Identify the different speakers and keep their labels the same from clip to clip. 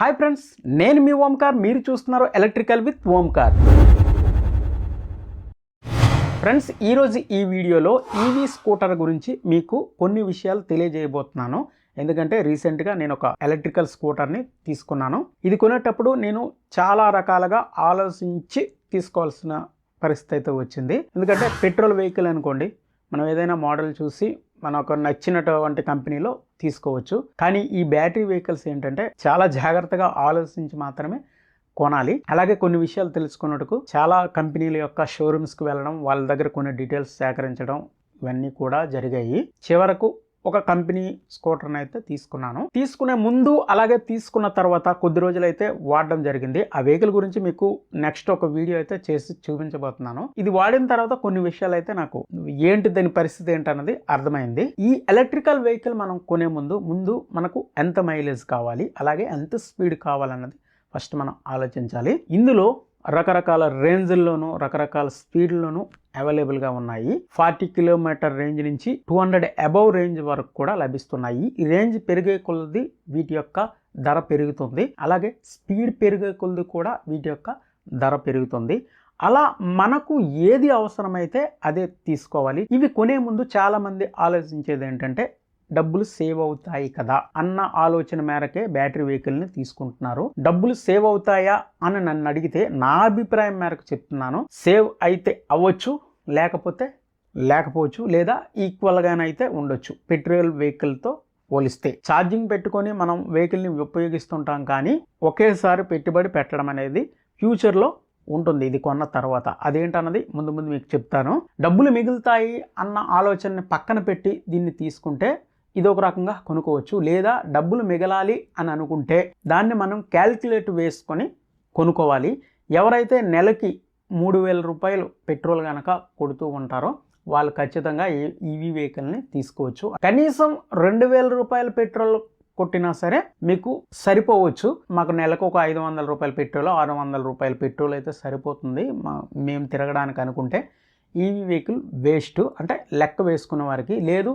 Speaker 1: Hi friends నేను మీ ఓంకార్ మీరు చూస్తున్నారు ఎలక్ట్రికల్ విత్ ఓంకార్. ఫ్రెండ్స్ ఈరోజు ఈ వీడియోలో ఈవీ స్కూటర్ గురించి మీకు కొన్ని విషయాలు తెలియజేయబోతున్నాను. ఎందుకంటే రీసెంట్గా నేను ఒక ఎలక్ట్రికల్ స్కూటర్ని తీసుకున్నాను. ఇది కొనేటప్పుడు నేను చాలా రకాలుగా ఆలోచించి తీసుకోవాల్సిన పరిస్థితి అయితే వచ్చింది. ఎందుకంటే పెట్రోల్ వెహికల్ అనుకోండి మనం ఏదైనా మోడల్ చూసి మనకు నచ్చినటువంటి కంపెనీలో తీసుకోవచ్చు. కానీ ఈ బ్యాటరీ వెహికల్స్ ఏంటంటే చాలా జాగ్రత్తగా ఆలోచించి మాత్రమే కొనాలి. అలాగే కొన్ని విషయాలు తెలుసుకున్నట్టుకు చాలా కంపెనీల యొక్క షోరూమ్స్కి వెళ్ళడం వాళ్ళ దగ్గర కొన్ని డీటెయిల్స్ సేకరించడం ఇవన్నీ కూడా జరిగాయి. చివరకు ఒక కంపెనీ స్కూటర్ని అయితే తీసుకున్నాను. తీసుకునే ముందు అలాగే తీసుకున్న తర్వాత కొద్ది రోజులైతే వాడడం జరిగింది. ఆ వెహికల్ గురించి మీకు నెక్స్ట్ ఒక వీడియో అయితే చేసి చూపించబోతున్నాను. ఇది వాడిన తర్వాత కొన్ని విషయాలు అయితే నాకు ఏంటి దాని పరిస్థితి ఏంటన్నది అర్థమైంది. ఈ ఎలక్ట్రికల్ వెహికల్ మనం కొనే ముందు ముందు మనకు ఎంత మైలేజ్ కావాలి అలాగే ఎంత స్పీడ్ కావాలన్నది ఫస్ట్ మనం ఆలోచించాలి. ఇందులో రకరకాల రేంజ్ల్లోనూ రకరకాల స్పీడ్లోనూ అవైలబుల్గా ఉన్నాయి. ఫార్టీ కిలోమీటర్ రేంజ్ నుంచి టూ హండ్రెడ్ అబవ్ రేంజ్ వరకు కూడా లభిస్తున్నాయి. ఈ రేంజ్ పెరిగే కొలది వీటి యొక్క ధర పెరుగుతుంది. అలాగే స్పీడ్ పెరిగే కొలది కూడా వీటి యొక్క ధర పెరుగుతుంది. అలా మనకు ఏది అవసరమైతే అదే తీసుకోవాలి. ఇవి కొనే ముందు చాలామంది ఆలోచించేది ఏంటంటే డబ్బులు సేవ్ అవుతాయి కదా అన్న ఆలోచన మేరకే బ్యాటరీ వెహికల్ని తీసుకుంటున్నారు. డబ్బులు సేవ్ అవుతాయా అని నన్ను అడిగితే నా అభిప్రాయం మేరకు చెప్తున్నాను. సేవ్ అయితే అవ్వచ్చు లేకపోతే లేకపోవచ్చు లేదా ఈక్వల్గానైతే ఉండొచ్చు. పెట్రోల్ వెహికల్తో పోలిస్తే. ఛార్జింగ్ పెట్టుకొని మనం వెహికల్ని ఉపయోగిస్తుంటాం కానీ ఒకేసారి పెట్టుబడి పెట్టడం అనేది ఫ్యూచర్లో ఉంటుంది. ఇది కొన్న తర్వాత. అదేంటన్నది ముందు ముందు మీకు చెప్తాను. డబ్బులు మిగులుతాయి అన్న ఆలోచనని పక్కన పెట్టి దీన్ని తీసుకుంటే ఇది ఒక రకంగా కొనుక్కోవచ్చు లేదా డబ్బులు మిగలాలి అని అనుకుంటే దాన్ని మనం క్యాల్కులేట్ వేసుకొని కొనుక్కోవాలి. ఎవరైతే నెలకి మూడు వేల రూపాయలు పెట్రోల్ కనుక కొడుతూ ఉంటారో వాళ్ళు ఖచ్చితంగా ఈవీ వెహికల్ని తీసుకోవచ్చు. కనీసం రెండు వేల రూపాయల పెట్రోల్ కొట్టినా సరే మీకు సరిపోవచ్చు. మాకు నెలకు ఒక ఐదు వందల రూపాయల పెట్రోల్ ఆరు వందల రూపాయల పెట్రోల్ అయితే సరిపోతుంది. మా మేము తిరగడానికి అనుకుంటే ఈవీ వెహికల్ వేస్ట్ అంటే లెక్క వేసుకున్న వారికి లేదు.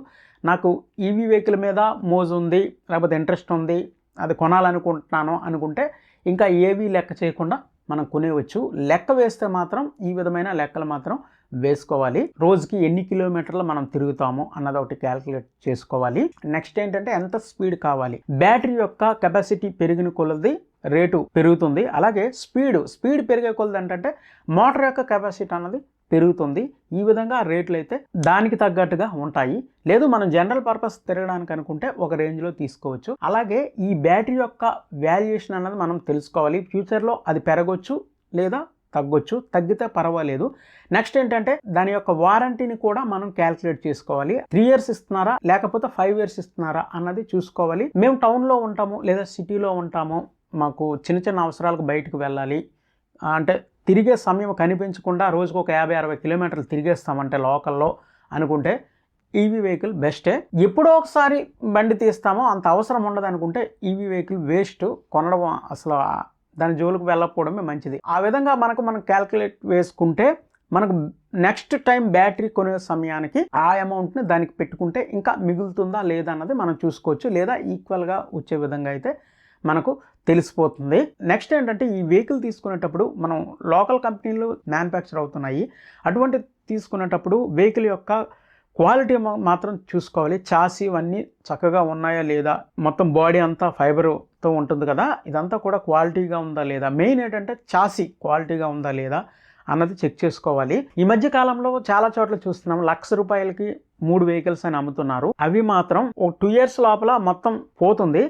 Speaker 1: నాకు ఈవీ వెహికల్ మీద మోజు ఉంది లేకపోతే ఇంట్రెస్ట్ ఉంది అది కొనాలనుకుంటున్నాను అనుకుంటే ఇంకా ఏవీ లెక్క చేయకుండా మనం కొనేవచ్చు లెక్క వేస్తే మాత్రం ఈ విధమైన లెక్కలు మాత్రం వేసుకోవాలి. రోజుకి ఎన్ని కిలోమీటర్లు మనం తిరుగుతాము అన్నది ఒకటి క్యాల్కులేట్ చేసుకోవాలి. నెక్స్ట్ ఏంటంటే ఎంత స్పీడ్ కావాలి? బ్యాటరీ యొక్క కెపాసిటీ పెరిగిన కొలది రేటు పెరుగుతుంది. అలాగే స్పీడ్ స్పీడ్ పెరిగే కొలది ఏంటంటే మోటార్ యొక్క కెపాసిటీ అన్నది పెరుగుతుంది. ఈ విధంగా రేట్లు అయితే దానికి తగ్గట్టుగా ఉంటాయి. లేదు మనం జనరల్ పర్పస్ తిరగడానికి అనుకుంటే ఒక రేంజ్లో తీసుకోవచ్చు. అలాగే ఈ బ్యాటరీ యొక్క వాల్యుయేషన్ అన్నది మనం తెలుసుకోవాలి. ఫ్యూచర్లో అది పెరగొచ్చు లేదా తగ్గొచ్చు. తగ్గితే పర్వాలేదు. నెక్స్ట్ ఏంటంటే దాని యొక్క వారంటీని కూడా మనం క్యాల్కులేట్ చేసుకోవాలి. త్రీ ఇయర్స్ ఇస్తున్నారా? లేకపోతే ఫైవ్ ఇయర్స్ ఇస్తున్నారా? అన్నది చూసుకోవాలి. మేము టౌన్లో ఉంటాము లేదా సిటీలో ఉంటాము. మాకు చిన్న చిన్న అవసరాలకు బయటకు వెళ్ళాలి. అంటే తిరిగే సమయం కనిపించకుండా రోజుకు ఒక యాభై అరవై కిలోమీటర్లు తిరిగేస్తామంటే లోకల్లో అనుకుంటే ఈవీ వెహికల్ బెస్టే ఎప్పుడో ఒకసారి బండి తీస్తామో అంత అవసరం ఉండదు అనుకుంటే ఈవీ వెహికల్ వేస్ట్ కొనడం అసలు దాని జోలికి వెళ్ళకపోవడమే మంచిది. ఆ విధంగా మనకు మనం క్యాల్కులేట్ వేసుకుంటే మనకు నెక్స్ట్ టైం బ్యాటరీ కొనే సమయానికి ఆ అమౌంట్ని దానికి పెట్టుకుంటే ఇంకా మిగులుతుందా లేదా అన్నది మనం చూసుకోవచ్చు. లేదా ఈక్వల్గా వచ్చే విధంగా అయితే మనకు తెలిసిపోతుంది. నెక్స్ట్ ఏంటంటే ఈ వెహికల్ తీసుకునేటప్పుడు మనం లోకల్ కంపెనీలు మ్యానుఫ్యాక్చర్ అవుతున్నాయి. అటువంటి తీసుకునేటప్పుడు వెహికల్ యొక్క క్వాలిటీ మాత్రం చూసుకోవాలి. చాసి ఇవన్నీ చక్కగా ఉన్నాయా లేదా? మొత్తం బాడీ అంతా ఫైబర్తో ఉంటుంది కదా? ఇదంతా కూడా క్వాలిటీగా ఉందా లేదా? మెయిన్ ఏంటంటే చాసి క్వాలిటీగా ఉందా లేదా అన్నది చెక్ చేసుకోవాలి. ఈ మధ్య కాలంలో చాలా చోట్ల చూస్తున్నాం లక్ష రూపాయలకి మూడు వెహికల్స్ అని అమ్ముతున్నారు. అవి మాత్రం ఒక టూ ఇయర్స్ లోపల మొత్తం పోతుంది.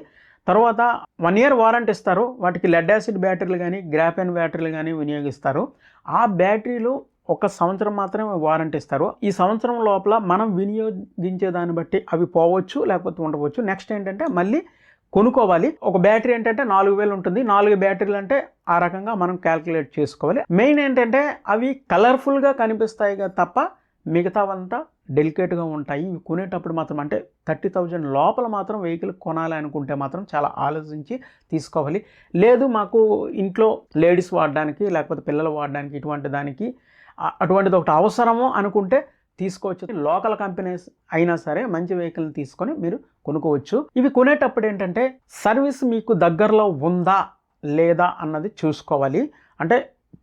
Speaker 1: తర్వాత వన్ ఇయర్ వారంట్ ఇస్తారు. వాటికి లెడ్ యాసిడ్ బ్యాటరీలు కానీ గ్రాఫెన్ బ్యాటరీలు కానీ వినియోగిస్తారు. ఆ బ్యాటరీలు ఒక సంవత్సరం మాత్రమే వారంటీ ఇస్తారు. ఈ సంవత్సరం లోపల మనం వినియోగించే దాన్ని బట్టి అవి పోవచ్చు లేకపోతే ఉండవచ్చు. నెక్స్ట్ ఏంటంటే మళ్ళీ కొనుక్కోవాలి. ఒక బ్యాటరీ ఏంటంటే నాలుగు వేలు ఉంటుంది. నాలుగు బ్యాటరీలు అంటే ఆ రకంగా మనం క్యాల్కులేట్ చేసుకోవాలి. మెయిన్ ఏంటంటే అవి కలర్ఫుల్గా కనిపిస్తాయి తప్ప మిగతావంతా డెలికేట్గా ఉంటాయి. ఇవి కొనేటప్పుడు మాత్రం అంటే థర్టీ థౌజండ్ లోపల మాత్రం వెహికల్ కొనాలి అనుకుంటే మాత్రం చాలా ఆలోచించి తీసుకోవాలి. లేదు మాకు ఇంట్లో లేడీస్ వాడడానికి లేకపోతే పిల్లలు వాడడానికి ఇటువంటి దానికి అటువంటిది ఒకటి అవసరము అనుకుంటే తీసుకోవచ్చు. లోకల్ కంపెనీస్ అయినా సరే మంచి వెహికల్ని తీసుకొని మీరు కొనుక్కోవచ్చు. ఇవి కొనేటప్పుడు ఏంటంటే సర్వీస్ మీకు దగ్గరలో ఉందా లేదా అన్నది చూసుకోవాలి. అంటే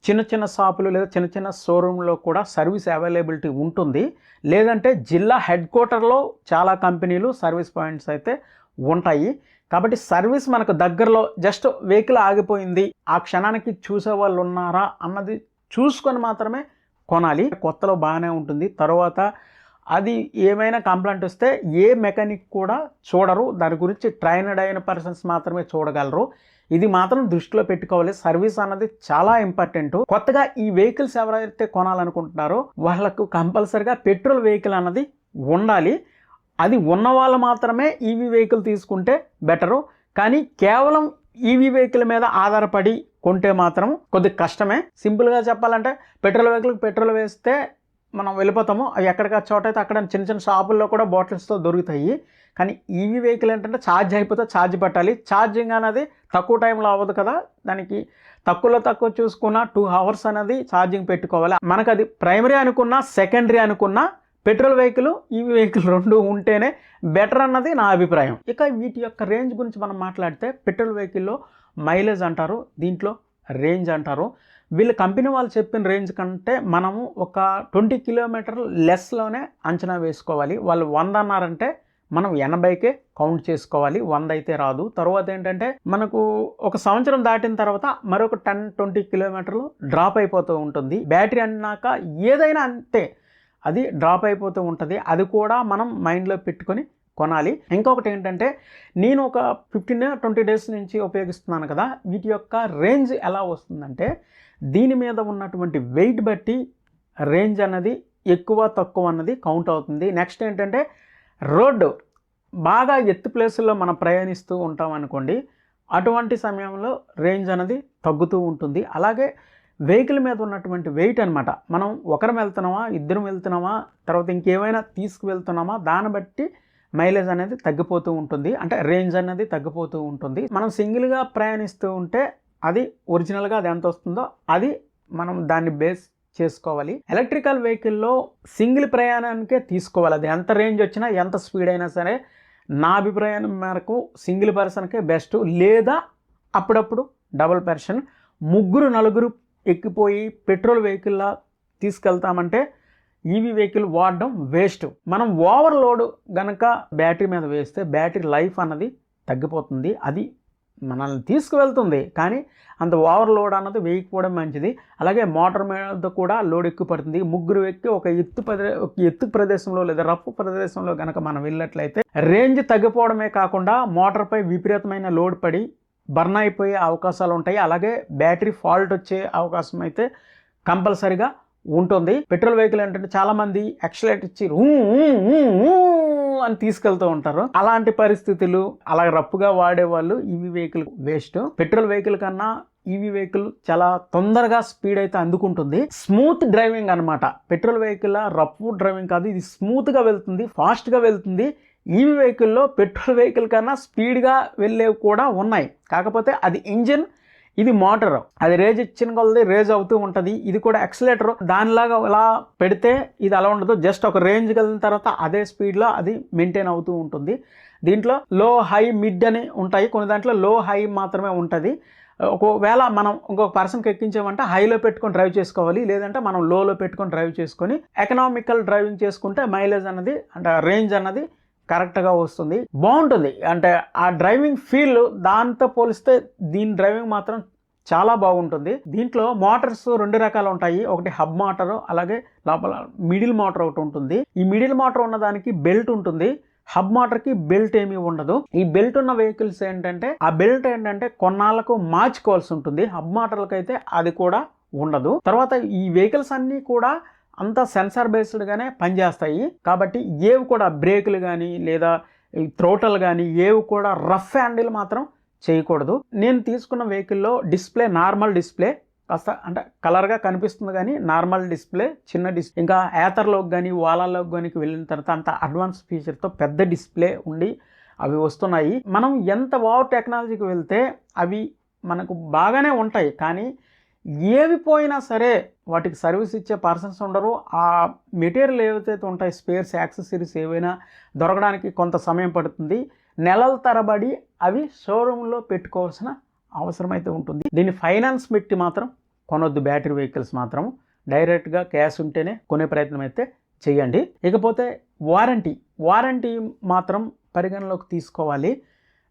Speaker 1: చిన్న చిన్న షాపులు లేదా చిన్న చిన్న షోరూంలో కూడా సర్వీస్ అవైలబిలిటీ ఉంటుంది. లేదంటే జిల్లా హెడ్ క్వార్టర్లో చాలా కంపెనీలు సర్వీస్ పాయింట్స్ అయితే ఉంటాయి. కాబట్టి సర్వీస్ మనకు దగ్గరలో జస్ట్ వెహికల్ ఆగిపోయింది ఆ క్షణానికి చూసే వాళ్ళు ఉన్నారా అన్నది చూసుకొని మాత్రమే కొనాలి. కొత్తలో బాగానే ఉంటుంది. తర్వాత అది ఏమైనా కంప్లైంట్ వస్తే ఏ మెకానిక్ కూడా చూడరు. దాని గురించి ట్రైనడ్ అయిన పర్సన్స్ మాత్రమే చూడగలరు. ఇది మాత్రం దృష్టిలో పెట్టుకోవాలి. సర్వీస్ అన్నది చాలా ఇంపార్టెంట్. కొత్తగా ఈ వెహికల్స్ ఎవరైతే కొనాలనుకుంటున్నారో వాళ్ళకు కంపల్సరిగా పెట్రోల్ వెహికల్ అన్నది ఉండాలి. అది ఉన్న వాళ్ళు మాత్రమే ఈవీ వెహికల్ తీసుకుంటే బెటరు. కానీ కేవలం ఈవీ వెహికల్ మీద ఆధారపడి కొంటే మాత్రం కొద్ది కష్టమే. సింపుల్గా చెప్పాలంటే పెట్రోల్ వెహికల్కి పెట్రోల్ వేస్తే మనం వెళ్ళిపోతాము. అవి ఎక్కడికి చోట అయితే అక్కడ చిన్న చిన్న షాపుల్లో కూడా బాటిల్స్తో దొరుకుతాయి. కానీ ఈవీ వెహికల్ ఏంటంటే ఛార్జ్ అయిపోతే ఛార్జ్ పెట్టాలి. ఛార్జింగ్ అనేది తక్కువ టైంలో అవ్వదు కదా. దానికి తక్కువలో తక్కువ చూసుకున్న టూ అవర్స్ అనేది ఛార్జింగ్ పెట్టుకోవాలి. మనకు అది ప్రైమరీ అనుకున్నా సెకండరీ అనుకున్నా పెట్రోల్ వెహికల్ ఈవీ వెహికల్ రెండు ఉంటేనే బెటర్ అన్నది నా అభిప్రాయం. ఇక వీటి యొక్క రేంజ్ గురించి మనం మాట్లాడితే పెట్రోల్ వెహికల్లో మైలేజ్ అంటారు. దీంట్లో రేంజ్ అంటారు. వీళ్ళు కంపెనీ వాళ్ళు చెప్పిన రేంజ్ కంటే మనము ఒక ట్వంటీ కిలోమీటర్ లెస్లోనే అంచనా వేసుకోవాలి. వాళ్ళు వంద అన్నారంటే మనం ఎనభైకే కౌంట్ చేసుకోవాలి. వంద అయితే రాదు. తర్వాత ఏంటంటే మనకు ఒక సంవత్సరం దాటిన తర్వాత మరొక టెన్ ట్వంటీ కిలోమీటర్లు డ్రాప్ అయిపోతూ ఉంటుంది. బ్యాటరీ అన్నాక ఏదైనా అంతే. అది డ్రాప్ అయిపోతూ ఉంటుంది. అది కూడా మనం మైండ్లో పెట్టుకొని కొనాలి. ఇంకొకటి ఏంటంటే నేను ఒక ఫిఫ్టీన్ ట్వంటీ డేస్ నుంచి ఉపయోగిస్తున్నాను కదా వీటి యొక్క రేంజ్ ఎలా వస్తుందంటే దీని మీద ఉన్నటువంటి వెయిట్ బట్టి రేంజ్ అన్నది ఎక్కువ తక్కువ అన్నది కౌంట్ అవుతుంది. నెక్స్ట్ ఏంటంటే రోడ్డు బాగా ఎత్తు ప్లేసుల్లో మనం ప్రయాణిస్తూ ఉంటాం అనుకోండి అటువంటి సమయంలో రేంజ్ అనేది తగ్గుతూ ఉంటుంది. అలాగే వెహికల్ మీద ఉన్నటువంటి వెయిట్ అనమాట మనం ఒకరం వెళ్తున్నామా ఇద్దరం వెళ్తున్నామా తర్వాత ఇంకేమైనా తీసుకువెళ్తున్నామా దాన్ని బట్టి మైలేజ్ అనేది తగ్గిపోతూ ఉంటుంది. అంటే రేంజ్ అనేది తగ్గిపోతూ ఉంటుంది. మనం సింగిల్గా ప్రయాణిస్తూ ఉంటే అది ఒరిజినల్గా అది ఎంత వస్తుందో అది మనం దాన్ని బేస్ చేసుకోవాలి. ఎలక్ట్రికల్ వెహికల్లో సింగిల్ ప్రయాణానికే తీసుకోవాలి. అది ఎంత రేంజ్ వచ్చినా ఎంత స్పీడ్ అయినా సరే నా అభిప్రాయం మేరకు సింగిల్ పర్సన్కే బెస్ట్. లేదా అప్పుడప్పుడు డబుల్ పర్సన్ ముగ్గురు నలుగురు ఎక్కిపోయి పెట్రోల్ వెహికల్లా తీసుకెళ్తామంటే ఈవీ వెహికల్ వాడడం వేస్ట్ మనం ఓవర్ లోడ్ గనక బ్యాటరీ మీద వేస్తే బ్యాటరీ లైఫ్ అన్నది తగ్గిపోతుంది. అది మనల్ని తీసుకువెళ్తుంది. కానీ అంత ఓవర్ లోడ్ అన్నది వేయకపోవడం మంచిది. అలాగే మోటార్ మీద కూడా లోడ్ ఎక్కువ పడుతుంది. ముగ్గురు ఎక్కి ఒక ఎత్తు ప్రదే ఒక ఎత్తు ప్రదేశంలో లేదా రఫ్ ప్రదేశంలో కనుక మనం వెళ్ళినట్లయితే రేంజ్ తగ్గిపోవడమే కాకుండా మోటార్పై విపరీతమైన లోడ్ పడి బర్న్ అయిపోయే అవకాశాలు ఉంటాయి. అలాగే బ్యాటరీ ఫాల్ట్ వచ్చే అవకాశం అయితే కంపల్సరిగా ఉంటుంది. పెట్రోల్ వెహికల్ ఏంటంటే చాలామంది ఎక్సలేట్ ఇచ్చి అని తీసుకెళ్తూ ఉంటారు. అలాంటి పరిస్థితులు అలా రప్పుగా వాడేవాళ్ళు EV vehicle waste. Petrol vehicle కన్నా ఈవీ వెహికల్ చాలా తొందరగా స్పీడ్ అయితే అందుకుంటుంది. స్మూత్ డ్రైవింగ్ అన్నమాట. పెట్రోల్ వెహికల్ రఫ్ డ్రైవింగ్ కాదు ఇది స్మూత్గా వెళ్తుంది ఫాస్ట్గా వెళ్తుంది. ఈవీ వెహికల్లో పెట్రోల్ వెహికల్ కన్నా స్పీడ్గా వెళ్ళేవి కూడా ఉన్నాయి. కాకపోతే అది ఇంజిన్ ఇది మోటార్. అది రేజ్ ఇచ్చిన కొలది రేజ్ అవుతూ ఉంటుంది. ఇది కూడా ఎక్సలేటర్ దానిలాగా ఇలా పెడితే ఇది అలా ఉండదు. జస్ట్ ఒక రేంజ్ వెళ్ళిన తర్వాత అదే స్పీడ్లో అది మెయింటైన్ అవుతూ ఉంటుంది. దీంట్లో లో హై మిడ్ అని ఉంటాయి. కొన్ని దాంట్లో లో హై మాత్రమే ఉంటుంది. ఒకవేళ మనం ఇంకొక పర్సన్కి ఎక్కించామంటే హైలో పెట్టుకొని డ్రైవ్ చేసుకోవాలి. లేదంటే మనం లోలో పెట్టుకొని డ్రైవ్ చేసుకొని ఎకనామికల్ డ్రైవింగ్ చేసుకుంటే మైలేజ్ అన్నది అంటే రేంజ్ అన్నది కరెక్ట్గా వస్తుంది. బాగుంటుంది. అంటే ఆ డ్రైవింగ్ ఫీల్ దాంతో పోలిస్తే దీని డ్రైవింగ్ మాత్రం చాలా బాగుంటుంది. దీంట్లో మోటార్స్ రెండు రకాలు ఉంటాయి. ఒకటి హబ్ మోటార్ అలాగే లోపల మిడిల్ మోటార్ ఒకటి ఉంటుంది. ఈ మిడిల్ మోటార్ ఉన్న దానికి బెల్ట్ ఉంటుంది. హబ్ మోటార్కి బెల్ట్ ఏమీ ఉండదు. ఈ బెల్ట్ ఉన్న వెహికల్స్ ఏంటంటే ఆ బెల్ట్ ఏంటంటే కొన్నాళ్ళకు మార్చుకోవాల్సి ఉంటుంది. హబ్ మోటార్లకైతే అయితే అది కూడా ఉండదు. తర్వాత ఈ వెహికల్స్ అన్నీ కూడా అంతా సెన్సార్ బేస్డ్గానే పనిచేస్తాయి. కాబట్టి ఏవి కూడా బ్రేకులు కానీ లేదా ఈ త్రోటలు కానీ ఏవి కూడా రఫ్ హ్యాండిల్ మాత్రం చేయకూడదు. నేను తీసుకున్న వెహికల్లో డిస్ప్లే నార్మల్ డిస్ప్లే కాస్త అంటే కలర్గా కనిపిస్తుంది కానీ నార్మల్ డిస్ప్లే చిన్న డిస్ప్లే ఇంకా ఏతర్లోకి కానీ వాలాల్లోకి కానీ వెళ్ళిన తర్వాత అంత అడ్వాన్స్ ఫీచర్తో పెద్ద డిస్ప్లే ఉండి అవి వస్తున్నాయి. మనం ఎంత వావ్ టెక్నాలజీకి వెళ్తే అవి మనకు బాగానే ఉంటాయి. కానీ ఏవి పోయినా సరే వాటికి సర్వీస్ ఇచ్చే పర్సన్స్ ఉండరు. ఆ మెటీరియల్ ఏవైతే ఉంటాయి స్పేర్స్ యాక్సెసరీస్ ఏవైనా దొరకడానికి కొంత సమయం పడుతుంది. నెలల తరబడి అవి షోరూంలో పెట్టుకోవాల్సిన అవసరం అయితే ఉంటుంది. దీన్ని ఫైనాన్స్ పెట్టి మాత్రం కొనొద్దు. బ్యాటరీ వెహికల్స్ మాత్రం డైరెక్ట్గా క్యాష్ ఉంటేనే కొనే ప్రయత్నం అయితే చేయండి ఇకపోతే వారంటీ. వారంటీ మాత్రం పరిగణలోకి తీసుకోవాలి.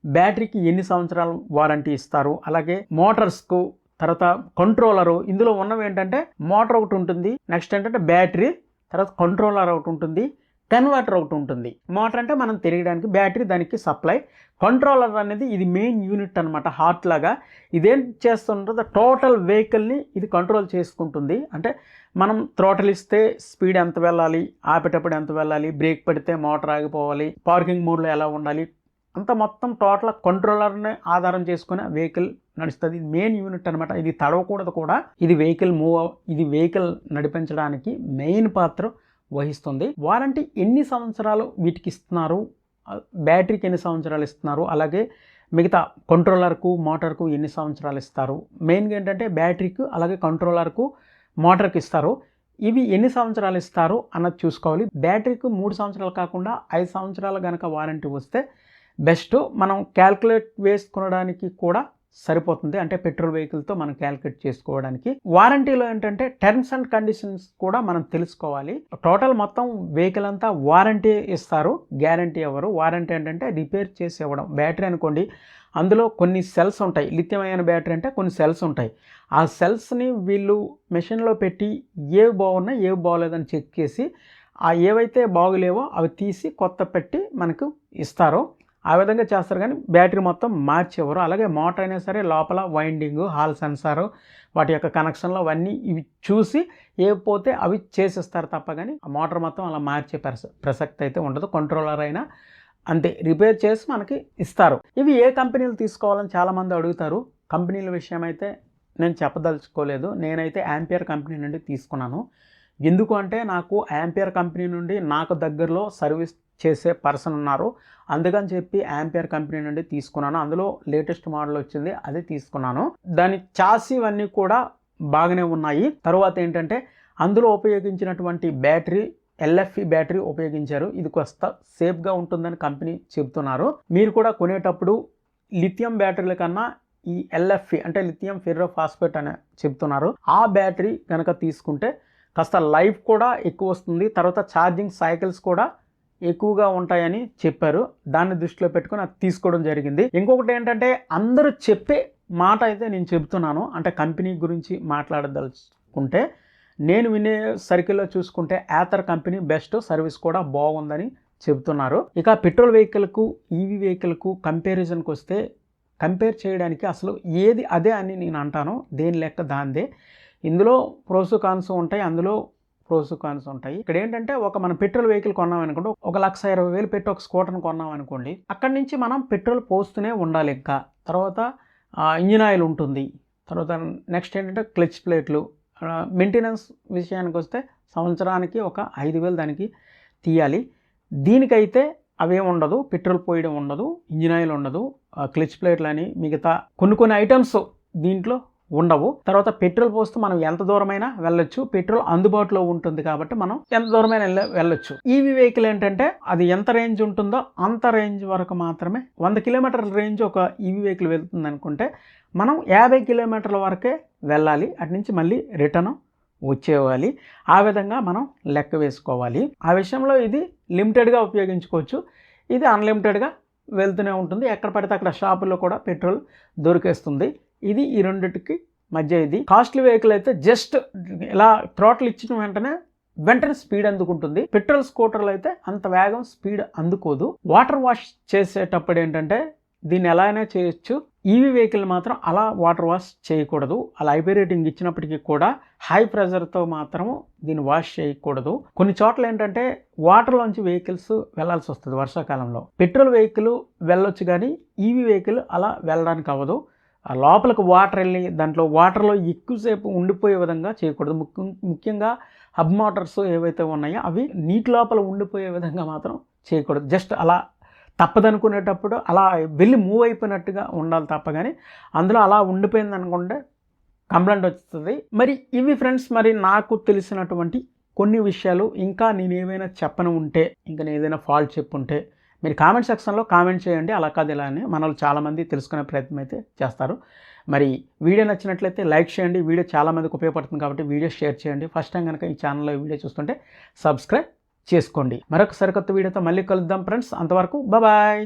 Speaker 1: బ్యాటరీకి ఎన్ని సంవత్సరాలు వారంటీ ఇస్తారు? అలాగే మోటార్స్కు తర్వాత కంట్రోలరు ఇందులో ఉన్నవి ఏంటంటే మోటార్ ఒకటి ఉంటుంది నెక్స్ట్ ఏంటంటే బ్యాటరీ తర్వాత కంట్రోలర్ ఒకటి ఉంటుంది కన్వర్టర్ ఒకటి ఉంటుంది. మోటార్ అంటే మనం తిరగడానికి బ్యాటరీ దానికి సప్లై కంట్రోలర్ అనేది ఇది మెయిన్ యూనిట్ అనమాట హార్ట్ లాగా. ఇదేం చేస్తుంటుందో టోటల్ వెహికల్ని ఇది కంట్రోల్ చేసుకుంటుంది. అంటే మనం త్రోటల్ ఇస్తే స్పీడ్ ఎంత వెళ్ళాలి ఆపేటప్పుడు ఎంత వెళ్ళాలి బ్రేక్ పడితే మోటార్ ఆగిపోవాలి పార్కింగ్ మోడ్లో ఎలా ఉండాలి అంత మొత్తం టోటల్ కంట్రోలర్ని ఆధారం చేసుకుని వెహికల్ నడుస్తుంది. ఇది మెయిన్ యూనిట్ అనమాట ఇది తడవకూడదు కూడా. ఇది వెహికల్ మూవ్ ఇది వెహికల్ నడిపించడానికి మెయిన్ పాత్ర వహిస్తుంది. వారంటీ ఎన్ని సంవత్సరాలు వీటికి ఇస్తున్నారు? బ్యాటరీకి ఎన్ని సంవత్సరాలు ఇస్తున్నారు? అలాగే మిగతా కంట్రోలర్కు మోటార్కు ఎన్ని సంవత్సరాలు ఇస్తారు? మెయిన్గా ఏంటంటే బ్యాటరీకి అలాగే కంట్రోలర్కు మోటార్కి ఇస్తారు. ఇవి ఎన్ని సంవత్సరాలు ఇస్తారు అన్నది చూసుకోవాలి. బ్యాటరీకి మూడు సంవత్సరాలు కాకుండా ఐదు సంవత్సరాలు కనుక వారంటీ వస్తే బెస్ట్ మనం క్యాల్కులేట్ వేసుకునడానికి కూడా సరిపోతుంది. అంటే పెట్రోల్ వెహికల్తో మనం క్యాల్కులేట్ చేసుకోవడానికి. వారంటీలో ఏంటంటే టర్మ్స్ అండ్ కండిషన్స్ కూడా మనం తెలుసుకోవాలి. టోటల్ మొత్తం వెహికల్ అంతా వారంటీ ఇస్తారు. గ్యారంటీ ఎవరు? వారంటీ ఏంటంటే రిపేర్ చేసి ఇవ్వడం. బ్యాటరీ అనుకోండి అందులో కొన్ని సెల్స్ ఉంటాయి. లిథియం బ్యాటరీ అంటే కొన్ని సెల్స్ ఉంటాయి. ఆ సెల్స్ని వీళ్ళు మెషిన్లో పెట్టి ఏవి బాగున్నాయి ఏవి బాగోలేదని చెక్ చేసి ఆ ఏవైతే బాగులేవో అవి తీసి కొత్త పెట్టి మనకు ఇస్తారో. ఆ విధంగా చేస్తారు కానీ బ్యాటరీ మొత్తం మార్చేవారు. అలాగే మోటార్ అయినా సరే లోపల వైండింగ్ హాల్ సెన్సార్ వాటి యొక్క కనెక్షన్లు అవన్నీ ఇవి చూసి ఏ పోతే అవి చేసిస్తారు తప్ప కానీ ఆ మోటార్ మొత్తం అలా మార్చే ప్రస ప్రసక్తి అయితే ఉండదు. కంట్రోలర్ అయినా అంతే రిపేర్ చేసి మనకి ఇస్తారు. ఇవి ఏ కంపెనీలు తీసుకోవాలని చాలామంది అడుగుతారు. కంపెనీల విషయం అయితే నేను చెప్పదలుచుకోలేదు. నేనైతే యాంపియర్ కంపెనీ నుండి తీసుకున్నాను. ఎందుకు అంటే నాకు యాంపియర్ కంపెనీ నుండి నాకు దగ్గరలో సర్వీస్ చేసే పర్సన్ ఉన్నారు. అందుకని చెప్పి యాంపియర్ కంపెనీ నుండి తీసుకున్నాను. అందులో లేటెస్ట్ మోడల్ వచ్చింది అది తీసుకున్నాను. దాని చాసి ఇవన్నీ కూడా బాగానే ఉన్నాయి. తర్వాత ఏంటంటే అందులో ఉపయోగించినటువంటి బ్యాటరీ ఎల్ఎఫ్ఈ బ్యాటరీ ఉపయోగించారు. ఇది కాస్త సేఫ్గా ఉంటుందని కంపెనీ చెబుతున్నారు. మీరు కూడా కొనేటప్పుడు లిథియం బ్యాటరీల కన్నా ఈ ఎల్ఎఫ్ఈ అంటే లిథియం ఫెర్రో ఫాస్ఫేట్ అని చెప్తున్నారు ఆ బ్యాటరీ కనుక తీసుకుంటే కాస్త లైఫ్ కూడా ఎక్కువ వస్తుంది. తర్వాత ఛార్జింగ్ సైకిల్స్ కూడా ఎక్కువగా ఉంటాయని చెప్పారు. దాన్ని దృష్టిలో పెట్టుకొని అది తీసుకోవడం జరిగింది. ఇంకొకటి ఏంటంటే అందరూ చెప్పే మాట అయితే నేను చెబుతున్నాను. అంటే కంపెనీ గురించి మాట్లాడదలుచుకుంటే నేను వినే సర్కిల్లో చూసుకుంటే యాథర్ కంపెనీ బెస్ట్ సర్వీస్ కూడా బాగుందని చెబుతున్నారు. ఇక పెట్రోల్ వెహికల్కు ఈవీ వెహికల్కు కంపారిజన్కి వస్తే కంపేర్ చేయడానికి అసలు ఏది అదే అని నేను అంటాను. దేని లెక్క దాందే. ఇందులో ప్రోసు కాన్స్ ఉంటాయి. అందులో ప్రోసు కాన్స్ ఉంటాయి. ఇక్కడ ఏంటంటే ఒక మనం పెట్రోల్ వెహికల్ కొన్నాం అనుకోండి ఒక లక్ష ఇరవై వేలు పెట్టి ఒక స్కూటర్ని కొన్నాం అనుకోండి అక్కడి నుంచి మనం పెట్రోల్ పోస్తూనే ఉండాలి ఇంకా. తర్వాత ఇంజిన్ ఆయిల్ ఉంటుంది. తర్వాత నెక్స్ట్ ఏంటంటే క్లచ్ ప్లేట్లు మెయింటెనెన్స్ విషయానికి వస్తే సంవత్సరానికి ఒక ఐదు వేలు దానికి తీయాలి. దీనికైతే అవేం ఉండదు. పెట్రోల్ పోయడం ఉండదు. ఇంజిన్ ఆయిల్ ఉండదు. క్లచ్ ప్లేట్లు అని మిగతా కొన్ని కొన్ని ఐటమ్స్ దీంట్లో ఉండవు. తర్వాత పెట్రోల్ పోస్తూ మనం ఎంత దూరమైనా వెళ్ళొచ్చు. పెట్రోల్ అందుబాటులో ఉంటుంది కాబట్టి మనం ఎంత దూరమైనా వెళ్ళొచ్చు. ఈవీ వెహికల్ ఏంటంటే అది ఎంత రేంజ్ ఉంటుందో అంత రేంజ్ వరకు మాత్రమే వంద కిలోమీటర్ల రేంజ్ ఒక ఈవీ వెహికల్ వెళ్తుంది అనుకుంటే మనం యాభై కిలోమీటర్ల వరకే వెళ్ళాలి. అటు నుంచి మళ్ళీ రిటర్న్ వచ్చేవాలి ఆ విధంగా మనం లెక్క వేసుకోవాలి. ఆ విషయంలో ఇది లిమిటెడ్గా ఉపయోగించుకోవచ్చు. ఇది అన్లిమిటెడ్గా వెళ్తూనే ఉంటుంది. ఎక్కడ పడితే అక్కడ షాపుల్లో కూడా పెట్రోల్ దొరికేస్తుంది. ఇది ఈ రెండిటికి మధ్య ఇది. కాస్ట్లీ వెహికల్ అయితే జస్ట్ ఇలా థ్రోటల్ ఇచ్చిన వెంటనే వెంటనే స్పీడ్ అందుకుంటుంది. పెట్రోల్ స్కూటర్లు అయితే అంత వేగం స్పీడ్ అందుకోదు. వాటర్ వాష్ చేసేటప్పుడు ఏంటంటే దీన్ని ఎలా అయినా చేయొచ్చు ఈవీ వెహికల్ మాత్రం అలా వాటర్ వాష్ చేయకూడదు. అలా ఐపీ రేటింగ్ ఇచ్చినప్పటికీ కూడా హై ప్రెషర్తో మాత్రం దీన్ని వాష్ చేయకూడదు. కొన్ని చోట్ల ఏంటంటే వాటర్లోంచి వెహికల్స్ వెళ్ళాల్సి వస్తుంది వర్షాకాలంలో. పెట్రోల్ వెహికల్ వెళ్ళొచ్చు కానీ ఈవీ వెహికల్ అలా వెళ్ళడానికి అవ్వదు. ఆ లోపలికి వాటర్ వెళ్ళి దాంట్లో వాటర్లో ఎక్కువసేపు ఉండిపోయే విధంగా చేయకూడదు. ముఖ్యం ముఖ్యంగా హబ్ మోటార్స్ ఏవైతే ఉన్నాయో అవి నీటి లోపల ఉండిపోయే విధంగా మాత్రం చేయకూడదు. జస్ట్ అలా తప్పదనుకునేటప్పుడు అలా వెళ్ళి మూవ్ అయిపోయినట్టుగా ఉండాలి తప్ప కానీ అందులో అలా ఉండిపోయింది అనుకుంటే కంప్లైంట్ వస్తుంది మరి ఇవి ఫ్రెండ్స్ మరి నాకు తెలిసినటువంటి కొన్ని విషయాలు ఇంకా నేను ఏమైనా చెప్పను ఉంటే ఇంకా నేను ఏదైనా ఫాల్ట్ చెప్పుంటే మీరు కామెంట్ సెక్షన్లో కామెంట్ చేయండి. అలా కాదు ఇలా అని మనల్ని చాలామంది తెలుసుకునే ప్రయత్నం అయితే చేస్తారు. మరి వీడియో నచ్చినట్లయితే లైక్ చేయండి. వీడియో చాలామందికి ఉపయోగపడుతుంది కాబట్టి వీడియో షేర్ చేయండి. ఫస్ట్ టైం కనుక ఈ ఛానల్లో వీడియో చూస్తుంటే సబ్స్క్రైబ్ చేసుకోండి. మరొక సరికొత్త వీడియోతో మళ్ళీ కలుద్దాం ఫ్రెండ్స్. అంతవరకు బాయ్